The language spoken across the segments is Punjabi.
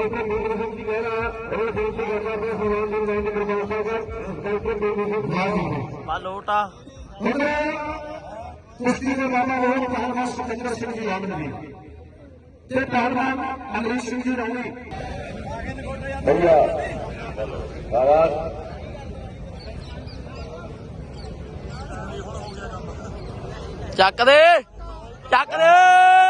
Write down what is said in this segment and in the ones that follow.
ਡਾਕਟਰ ਮੀਰ ਸਿੰਘ ਜੀ ਕਹਿਣਾ ਰੋਡ ਸੇਵ ਦੀ ਗੱਲ ਕਰਦੇ ਸਮਾਨ ਦੀ ਲਾਈਨ ਦੇ ਪ੍ਰਕਾਸ਼ ਸਾਹਿਬ ਡਾਕਟਰ ਮੀਰ ਸਿੰਘ ਜੀ ਪਾ ਲੋਟਾ ਕੁਸ਼ਤੀ ਦੇ ਮਾਮਾ ਉਹ ਪਹਿਲਵਾਨ ਸਤਿੰਦਰ ਸਿੰਘ ਜੀ ਲਾਭ ਨੇ ਤੇ ਪਹਿਲਵਾਨ ਅੰਗਰੇਜ਼ ਸਿੰਘ ਜੀ ਰੌਣੀ ਭਈਆ ਮਹਾਰਾਜ ਚੱਕ ਦੇ ਚੱਕ ਦੇ।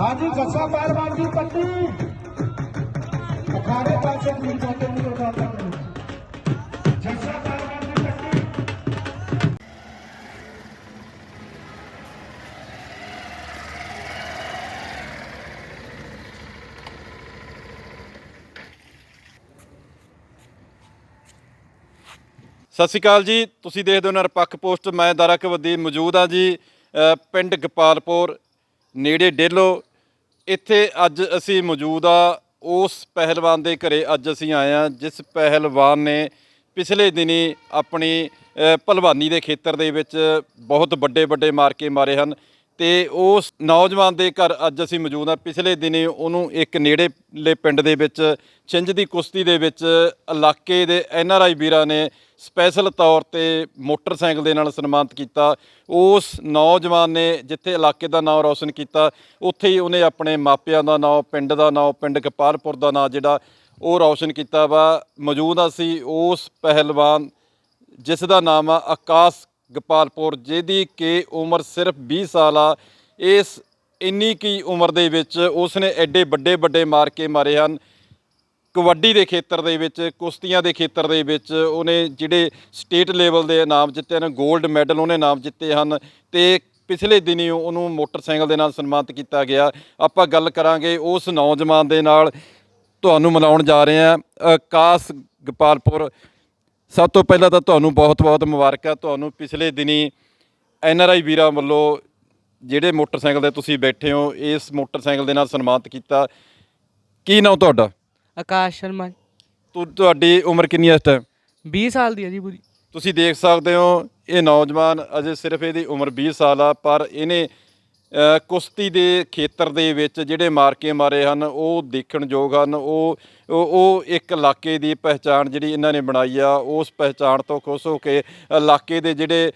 ਹਾਂਜੀ, ਜੱਸਾ ਪਹਿਲਵਾਨ ਦੀ ਪੱਟੀ। ਅਖਾੜੇ ਪਾਸੇ ਦੀ ਜਾਂਦੇ ਨੂੰ ਲਗਾਉਂਦਾ ਜੱਸਾ ਪਹਿਲਵਾਨ ਦੀ ਪੱਟੀ। ਸਤਿ ਸ਼੍ਰੀ ਅਕਾਲ ਜੀ। ਤੁਸੀਂ ਦੇਖਦੇ ਹੋ ਨਿਰਪੱਖ ਪੋਸਟ। ਮੈਂ ਦਾਰਾ ਕਵੱਦੀ ਮੌਜੂਦ ਹਾਂ ਜੀ। ਪਿੰਡ ਗੋਪਾਲਪੁਰ, ਨੇੜੇ ਡੇਲੋ ਇੱਥੇ ਅੱਜ ਅਸੀਂ ਮੌਜੂਦ ਆ, ਉਸ ਪਹਿਲਵਾਨ ਦੇ ਘਰੇ ਅੱਜ ਅਸੀਂ ਆਏ ਹਾਂ, ਜਿਸ ਪਹਿਲਵਾਨ ਨੇ ਪਿਛਲੇ ਦਿਨੀ ਆਪਣੀ ਭਲਵਾਨੀ ਦੇ ਖੇਤਰ ਦੇ ਵਿੱਚ ਬਹੁਤ ਵੱਡੇ ਵੱਡੇ ਮਾਰਕੇ ਮਾਰੇ ਹਨ। ਤੇ ਉਸ ਨੌਜਵਾਨ ਦੇ ਘਰ ਅੱਜ ਅਸੀਂ ਮੌਜੂਦ ਹਾਂ। ਪਿਛਲੇ ਦਿਨੀ ਉਹਨੂੰ ਇੱਕ ਨੇੜੇਲੇ ਪਿੰਡ ਦੇ ਵਿੱਚ, ਛਿੰਝ ਦੀ ਕੁਸ਼ਤੀ ਦੇ ਵਿੱਚ ਇਲਾਕੇ ਦੇ ਐਨ ਆਰ ਆਈ ਵੀਰਾਂ ਨੇ ਸਪੈਸ਼ਲ ਤੌਰ ਤੇ ਮੋਟਰਸਾਈਕਲ ਦੇ ਨਾਲ ਸਨਮਾਨਿਤ ਕੀਤਾ। ਉਸ ਨੌਜਵਾਨ ਨੇ ਜਿੱਥੇ ਇਲਾਕੇ ਦਾ ਨਾਮ ਰੌਸ਼ਨ ਕੀਤਾ, ਉੱਥੇ ਹੀ ਉਹਨੇ ਆਪਣੇ ਮਾਪਿਆਂ ਦਾ ਨਾਮ, ਪਿੰਡ ਦਾ ਨਾਮ, ਪਿੰਡ ਕਪਾਲਪੁਰ ਦਾ ਨਾਮ ਜਿਹੜਾ ਉਹ ਰੌਸ਼ਨ ਕੀਤਾ ਵਾ। ਮੌਜੂਦ ਅਸੀਂ ਉਸ ਪਹਿਲਵਾਨ, ਜਿਸ ਦਾ ਨਾਮ ਆ ਆਕਾਸ਼ ਗੋਪਾਲਪੁਰ, ਜਿਹਦੀ ਕਿ ਉਮਰ ਸਿਰਫ 20 ਸਾਲ ਆ, ਇਸ ਇੰਨੀ ਕੀ ਉਮਰ ਦੇ ਵਿੱਚ ਉਸ ਨੇ ਐਡੇ ਵੱਡੇ ਵੱਡੇ ਮਾਰਕੇ ਮਾਰੇ ਹਨ। ਕਬੱਡੀ ਦੇ ਖੇਤਰ ਦੇ ਵਿੱਚ, ਕੁਸ਼ਤੀਆਂ ਦੇ ਖੇਤਰ ਦੇ ਵਿੱਚ ਉਹਨੇ ਜਿਹੜੇ ਸਟੇਟ ਲੈਵਲ ਦੇ ਇਨਾਮ ਜਿੱਤੇ ਹਨ 골ਡ ਮੈਡਲ ਉਹਨੇ ਇਨਾਮ ਜਿੱਤੇ ਹਨ ਤੇ ਪਿਛਲੇ ਦਿਨੀ ਉਹਨੂੰ ਮੋਟਰਸਾਈਕਲ ਦੇ ਨਾਲ ਸਨਮਾਨਿਤ ਕੀਤਾ ਗਿਆ। ਆਪਾਂ ਗੱਲ ਕਰਾਂਗੇ ਉਸ ਨੌਜਵਾਨ ਦੇ ਨਾਲ। ਤੁਹਾਨੂੰ ਮਿਲਾਉਣ ਜਾ ਰਹੇ ਹਾਂ ਕਾਸ ਗੋਪਾਲਪੁਰ ਸਭ ਤੋਂ ਪਹਿਲਾਂ ਤਾਂ ਤੁਹਾਨੂੰ ਬਹੁਤ-ਬਹੁਤ ਮੁਬਾਰਕਾਂ। ਤੁਹਾਨੂੰ ਪਿਛਲੇ ਦਿਨੀ ਐਨ ਆਰ ਆਈ ਵੀਰਾਂ ਵੱਲੋਂ ਜਿਹੜੇ ਮੋਟਰਸਾਈਕਲ ਤੇ ਤੁਸੀਂ ਬੈਠੇ ਹੋ ਇਸ ਮੋਟਰਸਾਈਕਲ ਦੇ ਨਾਲ ਸਨਮਾਨਿਤ ਕੀਤਾ। ਕੀ ਨਾਮ ਤੁਹਾਡਾ? ਆਕਾਸ਼ ਸ਼ਰਮਾ। ਤੁ- ਤੁਹਾਡੀ ਉਮਰ ਕਿੰਨੀ ਹੈ ਇਸ ਟਾਈਮ 20 ਸਾਲ ਦੀ ਹੈ ਜੀ ਪੂਰੀ। ਤੁਸੀਂ ਦੇਖ ਸਕਦੇ ਹੋ ਇਹ ਨੌਜਵਾਨ ਅਜੇ ਸਿਰਫ ਇਹਦੀ ਉਮਰ 20 ਸਾਲ ਆ ਪਰ ਇਹਨੇ ਕੁਸ਼ਤੀ ਦੇ ਖੇਤਰ ਦੇ ਵਿੱਚ ਜਿਹੜੇ ਮਾਰਕੇ ਮਾਰੇ ਹਨ, ਉਹ ਦੇਖਣਯੋਗ ਹਨ। ਉਹ ਉਹ ਇੱਕ ਇਲਾਕੇ ਦੀ ਪਹਿਚਾਣ ਜਿਹੜੀ ਇਹਨਾਂ ਨੇ ਬਣਾਈ ਆ, ਉਸ ਪਹਿਚਾਣ ਤੋਂ ਖੁਸ਼ ਹੋ ਕੇ ਇਲਾਕੇ ਦੇ ਜਿਹੜੇ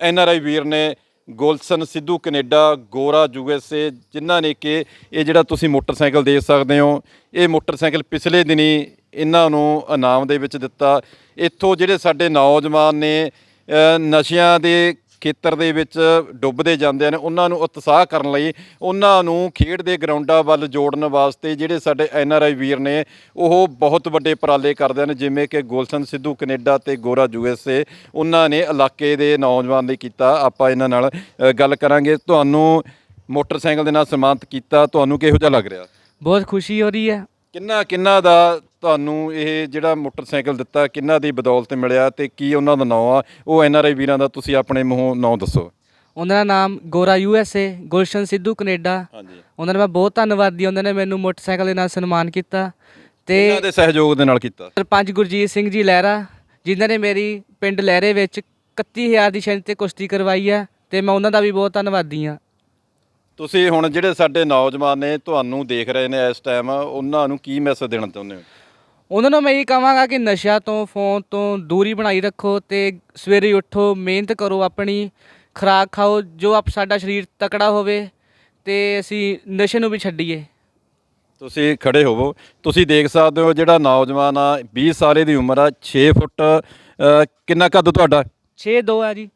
ਐਨ ਆਰ ਆਈ ਵੀਰ ਨੇ ਗੋਲਸਨ, ਸਿੱਧੂ, ਕੈਨੇਡਾ, ਗੋਰਾ ਯੂਐਸਏ ਜਿਨ੍ਹਾਂ ਨੇ ਕਿ ਇਹ ਜਿਹੜਾ ਤੁਸੀਂ ਮੋਟਰਸਾਈਕਲ ਦੇਖ ਸਕਦੇ ਹੋ, ਇਹ ਮੋਟਰਸਾਈਕਲ ਪਿਛਲੇ ਦਿਨੀ ਇਹਨਾਂ ਨੂੰ ਇਨਾਮ ਦੇ ਵਿੱਚ ਦਿੱਤਾ। ਇੱਥੋਂ ਜਿਹੜੇ ਸਾਡੇ ਨੌਜਵਾਨ ਨੇ ਨਸ਼ਿਆਂ ਦੇ ਖੇਤਰ ਦੇ ਵਿੱਚ ਡੁੱਬਦੇ ਜਾਂਦੇ ਨੇ ਉਹਨਾਂ ਨੂੰ ਉਤਸ਼ਾਹ ਕਰਨ ਲਈ ਉਹਨਾਂ ਨੂੰ ਖੇਡ ਦੇ ਗਰਾਊਂਡਾਂ ਵੱਲ ਜੋੜਨ ਵਾਸਤੇ ਜਿਹੜੇ ਸਾਡੇ ਐਨ ਆਰ ਆਈ ਵੀਰ ਨੇ ਉਹ ਬਹੁਤ ਵੱਡੇ ਉਪਰਾਲੇ ਕਰਦੇ ਨੇ ਜਿਵੇਂ ਕਿ ਗੁਲਸ਼ਨ ਸਿੱਧੂ ਕੈਨੇਡਾ ਤੇ ਗੋਰਾ ਯੂਐਸਏ ਉਹਨਾਂ ਨੇ ਇਲਾਕੇ ਦੇ ਨੌਜਵਾਨ ਲਈ ਕੀਤਾ ਆਪਾਂ ਇਹਨਾਂ ਨਾਲ ਗੱਲ ਕਰਾਂਗੇ। ਤੁਹਾਨੂੰ ਮੋਟਰਸਾਈਕਲ ਦੇ ਨਾਲ ਸਨਮਾਨਿਤ ਕੀਤਾ ਤੁਹਾਨੂੰ ਕਿਹੋ ਜਿਹਾ ਲੱਗ ਰਿਹਾ? ਬਹੁਤ ਖੁਸ਼ੀ ਹੋ ਰਹੀ ਹੈ। ਕਿੰਨਾ ਕਿੰਨਾ ਦਾ ਤੁਹਾਨੂੰ ਇਹ ਜਿਹੜਾ ਮੋਟਰਸਾਈਕਲ ਦਿੱਤਾ ਕਿੰਨਾ ਦੀ ਬਦੌਲਤ ਮਿਲਿਆ ਤੇ ਕੀ ਉਹਨਾਂ ਦਾ ਨਾਮ ਆ? ਉਹ ਐਨ ਆਰ ਆਈ ਵੀਰਾਂ ਦਾ ਤੁਸੀਂ ਆਪਣੇ ਮੂੰਹੋਂ ਨਾਮ ਦੱਸੋ। ਉਹਨਾਂ ਦਾ ਨਾਮ ਗੋਰਾ ਯੂਐਸਏ ਗੁਲਸ਼ਨ ਸਿੱਧੂ ਕੈਨੇਡਾ। ਹਾਂਜੀ। ਉਹਨਾਂ ਦਾ ਮੈਂ ਬਹੁਤ ਧੰਨਵਾਦੀ ਉਹਨਾਂ ਨੇ ਮੈਨੂੰ ਮੋਟਰਸਾਈਕਲ ਦੇ ਨਾਲ ਸਨਮਾਨ ਕੀਤਾ ਤੇ ਇਹਨਾਂ ਦੇ ਸਹਿਯੋਗ ਦੇ ਨਾਲ ਕੀਤਾ? ਸਰਪੰਚ ਗੁਰਜੀਤ ਸਿੰਘ ਜੀ ਲਹਿਰਾ ਜਿਨ੍ਹਾਂ ਨੇ ਮੇਰੀ ਪਿੰਡ ਲਹਿਰੇ ਵਿੱਚ 31000 ਦੀ ਸ਼ੈਂਤ ਤੇ ਕੁਸ਼ਤੀ ਕਰਵਾਈ ਹੈ ਤੇ ਮੈਂ ਉਹਨਾਂ ਦਾ ਵੀ ਬਹੁਤ ਧੰਨਵਾਦੀ ਹਾਂ। ਤੁਸੀਂ ਹੁਣ ਜਿਹੜੇ ਸਾਡੇ ਨੌਜਵਾਨ ਨੇ ਤੁਹਾਨੂੰ ਦੇਖ ਰਹੇ ਨੇ ਇਸ ਟਾਈਮ ਉਹਨਾਂ ਨੂੰ ਕੀ ਮੈਸੇਜ ਦੇਣਾ ਚਾਹੁੰਦੇ ਹੋ? ਉਹਨਾਂ ਨੂੰ ਮੈਂ ਇਹ ਕਹਾਂਗਾ ਕਿ ਨਸ਼ਿਆਂ ਤੋਂ ਫੋਨ ਤੋਂ ਦੂਰੀ ਬਣਾਈ ਰੱਖੋ ਤੇ ਸਵੇਰੇ ਉੱਠੋ ਮਿਹਨਤ ਕਰੋ ਆਪਣੀ ਖੁਰਾਕ ਖਾਓ ਜੋ ਆਪ ਸਾਡਾ ਸਰੀਰ ਤਕੜਾ ਹੋਵੇ ਤੇ ਅਸੀਂ ਨਸ਼ੇ ਨੂੰ ਵੀ ਛੱਡੀਏ। ਤੁਸੀਂ ਖੜੇ ਹੋਵੋ। ਤੁਸੀਂ ਦੇਖ ਸਕਦੇ ਹੋ ਜਿਹੜਾ ਨੌਜਵਾਨ ਆ 20 ਸਾਲੇ ਦੀ ਉਮਰ ਆ 6 ਫੁੱਟ ਅ, ਕਿੰਨਾ ਕੱਦ ਤੁਹਾਡਾ? 6 2 ਹੈ ਜੀ।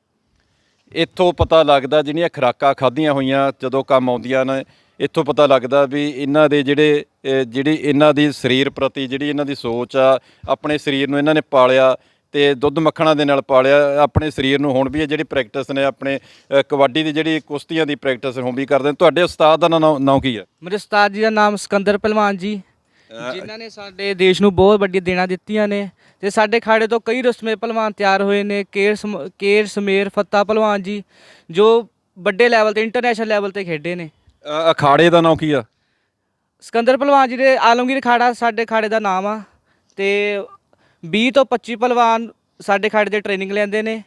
ਇੱਥੋਂ ਪਤਾ ਲੱਗਦਾ ਜਿਹੜੀਆਂ ਖੁਰਾਕਾਂ ਖਾਧੀਆਂ ਹੋਈਆਂ ਜਦੋਂ ਕੰਮ ਆਉਂਦੀਆਂ ਨੇ ਇੱਥੋਂ ਪਤਾ ਲੱਗਦਾ ਵੀ ਇਹਨਾਂ ਦੇ ਜਿਹੜੇ ਜਿਹੜੀ ਇਹਨਾਂ ਦੀ ਸਰੀਰ ਪ੍ਰਤੀ ਜਿਹੜੀ ਇਹਨਾਂ ਦੀ ਸੋਚ ਆ ਆਪਣੇ ਸਰੀਰ ਨੂੰ ਇਹਨਾਂ ਨੇ ਪਾਲਿਆ ਤੇ ਦੁੱਧ ਮੱਖਣਾ ਦੇ ਨਾਲ ਪਾਲਿਆ ਆਪਣੇ ਸਰੀਰ ਨੂੰ ਹੁਣ ਵੀ ਇਹ ਜਿਹੜੀ ਪ੍ਰੈਕਟਿਸ ਨੇ ਆਪਣੇ ਕਬੱਡੀ ਦੀ ਜਿਹੜੀ ਕੁਸ਼ਤੀਆਂ ਦੀ ਪ੍ਰੈਕਟਿਸ ਹੁਣ ਵੀ ਕਰਦੇ ਨੇ। ਤੁਹਾਡੇ ਉਸਤਾਦ ਦਾ ਨਾਂ ਨਾਂ ਕੀ ਹੈ? ਮੇਰੇ ਉਸਤਾਦ ਜੀ ਦਾ ਨਾਮ ਸਿਕੰਦਰ ਪਹਿਲਵਾਨ ਜੀ। ਜਿਨ੍ਹਾਂ ਨੇ ਸਾਡੇ ਦੇਸ਼ ਨੂੰ ਬਹੁਤ ਵੱਡੀ ਦੇਣਾ ਦਿੱਤੀਆਂ ਨੇ ਤੇ ਸਾਡੇ ਖਾੜੇ ਤੋਂ ਕਈ ਰਸਮੇ ਪਹਿਲਵਾਨ ਤਿਆਰ ਹੋਏ ਨੇ ਕੇਰ ਕੇਰ ਸਮੇਰ ਫੱਤਾ ਪਹਿਲਵਾਨ ਜੀ ਜੋ ਵੱਡੇ ਲੈਵਲ ਤੇ ਇੰਟਰਨੈਸ਼ਨਲ ਲੈਵਲ ਤੇ ਖੇਡੇ ਨੇ। ਅ, ਅਖਾੜੇ ਦਾ ਨਾਂ ਕੀ ਆ? ਸਿਕੰਦਰ ਪਹਿਲਵਾਨ ਜੀ ਦੇ ਆਲਮਗੀਰ ਅਖਾੜਾ ਸਾਡੇ ਅਖਾੜੇ ਦਾ ਨਾਮ ਆ ਤੇ 20 ਤੋਂ 25 ਪਹਿਲਵਾਨ ਸਾਡੇ ਖਾੜੇ ਦੇ ਟ੍ਰੇਨਿੰਗ ਲੈਂਦੇ ਨੇ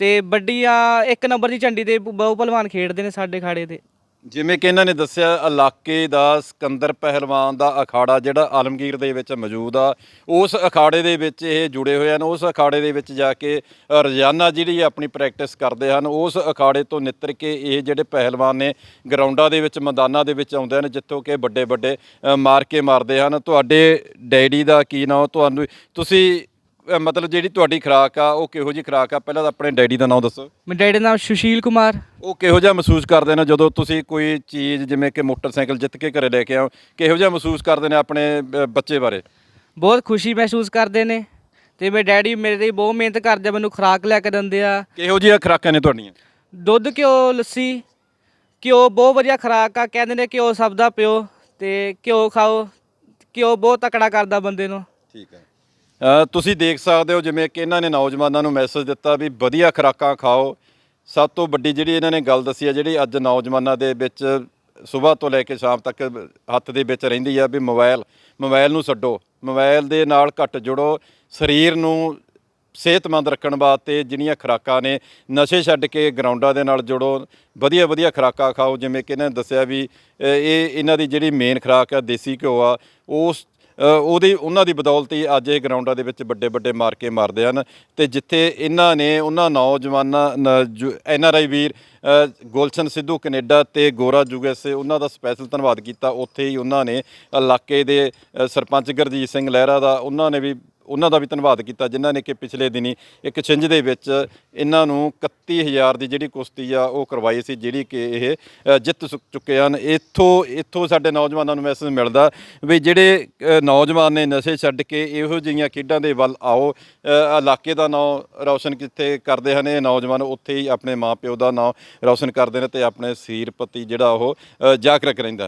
ਤੇ ਵੱਡੀਆਂ ਇੱਕ ਨੰਬਰ ਦੀ ਝੰਡੀ ਦੇ ਬਹੁ ਪਹਿਲਵਾਨ ਖੇਡਦੇ ਨੇ ਸਾਡੇ ਅਖਾੜੇ ਦੇ ਜਿਵੇਂ ਕਿ ਇਹਨਾਂ ਨੇ ਦੱਸਿਆ ਇਲਾਕੇ ਦਾ ਸਿਕੰਦਰ ਪਹਿਲਵਾਨ ਦਾ ਅਖਾੜਾ ਜਿਹੜਾ ਆਲਮਗੀਰ ਦੇ ਵਿੱਚ ਮੌਜੂਦ ਆ ਉਸ ਅਖਾੜੇ ਦੇ ਵਿੱਚ ਇਹ ਜੁੜੇ ਹੋਏ ਹਨ। ਉਸ ਅਖਾੜੇ ਦੇ ਵਿੱਚ ਜਾ ਕੇ ਅ, ਰੋਜ਼ਾਨਾ ਜਿਹੜੀ ਆਪਣੀ ਪ੍ਰੈਕਟਿਸ ਕਰਦੇ ਹਨ ਉਸ ਅਖਾੜੇ ਤੋਂ ਨਿੱਤਰ ਕੇ ਇਹ ਜਿਹੜੇ ਪਹਿਲਵਾਨ ਨੇ ਗਰਾਊਂਡਾਂ ਦੇ ਵਿੱਚ ਮੈਦਾਨਾਂ ਦੇ ਵਿੱਚ ਆਉਂਦੇ ਹਨ ਜਿੱਥੋਂ ਕਿ ਵੱਡੇ ਵੱਡੇ ਅ, ਮਾਰ ਕੇ ਮਾਰਦੇ ਹਨ। ਤੁਹਾਡੇ ਡੈਡੀ ਦਾ ਕੀ ਨਾਮ ਤੁਹਾਨੂੰ ਤੁਸੀਂ ਅ, ਮਤਲਬ ਜਿਹੜੀ ਤੁਹਾਡੀ ਖੁਰਾਕ ਆ ਉਹ ਕਿਹੋ ਜੀ ਖੁਰਾਕ ਆ? ਪਹਿਲਾਂ ਤਾਂ ਆਪਣੇ ਡੈਡੀ ਦਾ ਨਾਮ ਦੱਸੋ। ਮੇਰੇ ਡੈਡੀ ਦਾ ਨਾਮ ਸੁਸ਼ੀਲ ਕੁਮਾਰ। ਉਹ ਕਿਹੋ ਜਿਹਾ ਮਹਿਸੂਸ ਕਰਦੇ ਨੇ ਜਦੋਂ ਤੁਸੀਂ ਕੋਈ ਚੀਜ਼ ਜਿਵੇਂ ਕਿ ਮੋਟਰਸਾਈਕਲ ਜਿੱਤ ਕੇ ਘਰੇ ਲੈ ਕੇ ਆਓ ਕਿਹੋ ਜਿਹਾ ਮਹਿਸੂਸ ਕਰਦੇ ਨੇ ਆਪਣੇ ਅ, ਬੱਚੇ ਬਾਰੇ? ਬਹੁਤ ਖੁਸ਼ੀ ਮਹਿਸੂਸ ਕਰਦੇ ਨੇ ਤੇ ਮੇਰੇ ਡੈਡੀ ਮੇਰੇ ਲਈ ਬਹੁਤ ਮਿਹਨਤ ਕਰਦੇ ਆ ਮੈਨੂੰ ਖੁਰਾਕ ਲੈ ਕੇ ਦਿੰਦੇ ਆ। ਕਿਹੋ ਜਿਹੀਆਂ ਖੁਰਾਕਾਂ ਨੇ ਤੁਹਾਡੀਆਂ? ਦੁੱਧ ਘਿਓ ਲੱਸੀ ਘਿਓ ਬਹੁਤ ਵਧੀਆ ਖੁਰਾਕ ਆ ਕਹਿੰਦੇ ਨੇ ਘਿਓ ਸਭ ਦਾ ਪਿਓ ਤੇ ਘਿਓ ਖਾਓ ਘਿਓ ਬਹੁਤ ਤਕੜਾ ਕਰਦਾ ਬੰਦੇ ਨੂੰ। ਠੀਕ ਹੈ ਤੁਸੀਂ ਦੇਖ ਸਕਦੇ ਹੋ ਜਿਵੇਂ ਕਿ ਇਹਨਾਂ ਨੇ ਨੌਜਵਾਨਾਂ ਨੂੰ ਮੈਸੇਜ ਦਿੱਤਾ ਵੀ ਵਧੀਆ ਖੁਰਾਕਾਂ ਖਾਓ। ਸਭ ਤੋਂ ਵੱਡੀ ਜਿਹੜੀ ਇਹਨਾਂ ਨੇ ਗੱਲ ਦੱਸੀ ਹੈ ਜਿਹੜੀ ਅੱਜ ਨੌਜਵਾਨਾਂ ਦੇ ਵਿੱਚ ਸਵੇਰ ਤੋਂ ਲੈ ਕੇ ਸ਼ਾਮ ਤੱਕ ਹੱਥ ਦੇ ਵਿੱਚ ਰਹਿੰਦੀ ਆ ਵੀ ਮੋਬਾਈਲ ਮੋਬਾਈਲ ਨੂੰ ਛੱਡੋ। ਮੋਬਾਈਲ ਦੇ ਨਾਲ ਘੱਟ ਜੁੜੋ। ਸਰੀਰ ਨੂੰ ਸਿਹਤਮੰਦ ਰੱਖਣ ਵਾਸਤੇ ਜਿਹੜੀਆਂ ਖੁਰਾਕਾਂ ਨੇ, ਨਸ਼ੇ ਛੱਡ ਕੇ ਗਰਾਊਂਡਾਂ ਦੇ ਨਾਲ ਜੁੜੋ। ਵਧੀਆ ਵਧੀਆ ਖੁਰਾਕਾਂ ਖਾਓ। ਜਿਵੇਂ ਕਿ ਇਹਨਾਂ ਨੇ ਦੱਸਿਆ ਵੀ ਇਹ ਇਹਨਾਂ ਦੀ ਜਿਹੜੀ ਮੇਨ ਖੁਰਾਕ ਆ, ਦੇਸੀ ਘਿਓ ਆ, ਉਸ ਉਹਦੀ, ਉਹਨਾਂ ਦੀ ਬਦੌਲਤ ਹੀ ਅੱਜ ਇਹ ਗਰਾਊਂਡਾਂ ਦੇ ਵਿੱਚ ਵੱਡੇ ਵੱਡੇ ਮਾਰ ਕੇ ਮਾਰਦੇ ਹਨ ਤੇ ਜਿੱਥੇ ਇਹਨਾਂ ਨੇ, ਉਹਨਾਂ ਨੌਜਵਾਨਾਂ ਐਨ ਆਰ ਆਈ ਵੀਰ ਗੋਲਸ਼ਨ ਸਿੱਧੂ ਕੈਨੇਡਾ ਤੇ ਗੋਰਾ ਯੂਐਸਏ ਉਹਨਾਂ ਦਾ ਸਪੈਸ਼ਲ ਧੰਨਵਾਦ ਕੀਤਾ। ਉੱਥੇ ਹੀ ਉਹਨਾਂ ਨੇ ਇਲਾਕੇ ਦੇ ਸਰਪੰਚ ਗੁਰਜੀਤ ਸਿੰਘ ਲਹਿਰਾ ਦਾ, ਉਹਨਾਂ ਨੇ ਵੀ ਉਹਨਾਂ ਦਾ ਵੀ ਧੰਨਵਾਦ ਕੀਤਾ ਜਿਨ੍ਹਾਂ ਨੇ ਕਿ ਪਿਛਲੇ ਦਿਨੀ ਇੱਕ ਛਿੰਝ ਦੇ ਵਿੱਚ ਇਹਨਾਂ ਨੂੰ 31000 ਦੀ ਜਿਹੜੀ ਕੁਸ਼ਤੀ ਆ ਉਹ ਕਰਵਾਈ ਸੀ ਜਿਹੜੀ ਕਿ ਇਹ ਜਿੱਤ ਸੁ- ਚੁੱਕੇ ਹਨ। ਇੱਥੋਂ ਇੱਥੋਂ ਸਾਡੇ ਨੌਜਵਾਨਾਂ ਨੂੰ ਮੈਸੇਜ ਮਿਲਦਾ ਵੀ ਜਿਹੜੇ ਨੌਜਵਾਨ ਨੇ ਨਸ਼ੇ ਛੱਡ ਕੇ ਇਹੋ ਜਿਹੀਆਂ ਖੇਡਾਂ ਦੇ ਵੱਲ ਆਓ। ਇਲਾਕੇ ਦਾ ਨਾਂ ਰੌਸ਼ਨ ਕਿੱਥੇ ਕਰਦੇ ਹਨ ਇਹ ਨੌਜਵਾਨ ਉੱਥੇ ਹੀ ਆਪਣੇ ਮਾਪਿਓ ਦਾ ਨਾਂ ਰੌਸ਼ਨ ਕਰਦੇ ਨੇ ਤੇ ਆਪਣੇ ਸਰੀਰ ਪ੍ਰਤੀ ਜਿਹੜਾ ਉਹ ਅ, ਜਾਗਰੂਕ ਰਹਿੰਦਾ